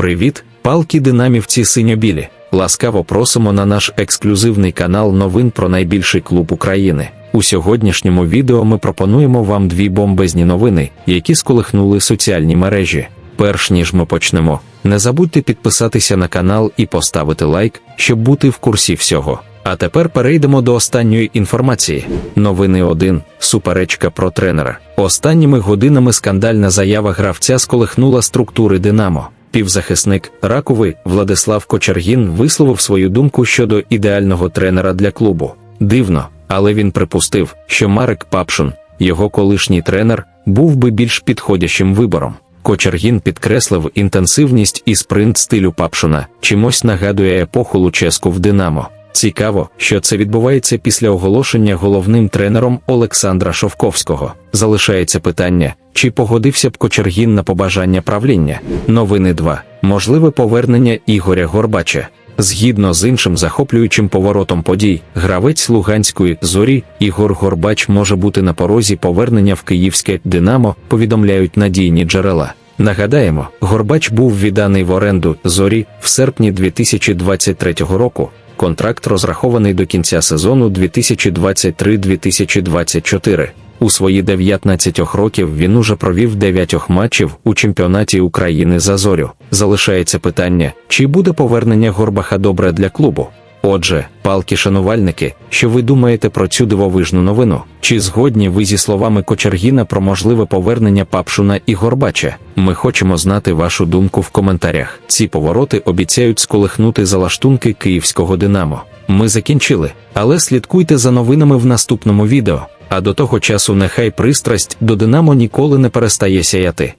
Привіт, палки динамівці синьо-білі. Ласкаво просимо на наш ексклюзивний канал новин про найбільший клуб України. У сьогоднішньому відео ми пропонуємо вам дві бомбезні новини, які сколихнули соціальні мережі. Перш ніж ми почнемо, не забудьте підписатися на канал і поставити лайк, щоб бути в курсі всього. А тепер перейдемо до останньої інформації. Новини 1. Суперечка про тренера. Останніми годинами скандальна заява гравця сколихнула структури Динамо. Півзахисник Раковий Владислав Кочергін висловив свою думку щодо ідеального тренера для клубу. Дивно, але він припустив, що Марек Папшун, його колишній тренер, був би більш підходящим вибором. Кочергін підкреслив інтенсивність і спринт стилю Папшуна, чимось нагадує епоху Луческу в Динамо. Цікаво, що це відбувається після оголошення головним тренером Олександра Шовковського. Залишається питання, чи погодився б Кочергін на побажання правління. Новини 2. Можливе повернення Ігоря Горбача. Згідно з іншим захоплюючим поворотом подій, гравець Луганської зорі Ігор Горбач може бути на порозі повернення в київське Динамо, повідомляють надійні джерела. Нагадаємо, Горбач був відданий в оренду зорі в серпні 2023 року. Контракт розрахований до кінця сезону 2023-2024. У свої 19 років він уже провів 9 матчів у чемпіонаті України за зорю. Залишається питання, чи буде повернення Горбаха добре для клубу. Отже, палки шанувальники, що ви думаєте про цю дивовижну новину? Чи згодні ви зі словами Кочергіна про можливе повернення Папшуна і Горбача? Ми хочемо знати вашу думку в коментарях. Ці повороти обіцяють сколихнути залаштунки київського Динамо. Ми закінчили, але слідкуйте за новинами в наступному відео. А до того часу нехай пристрасть до Динамо ніколи не перестає сяяти.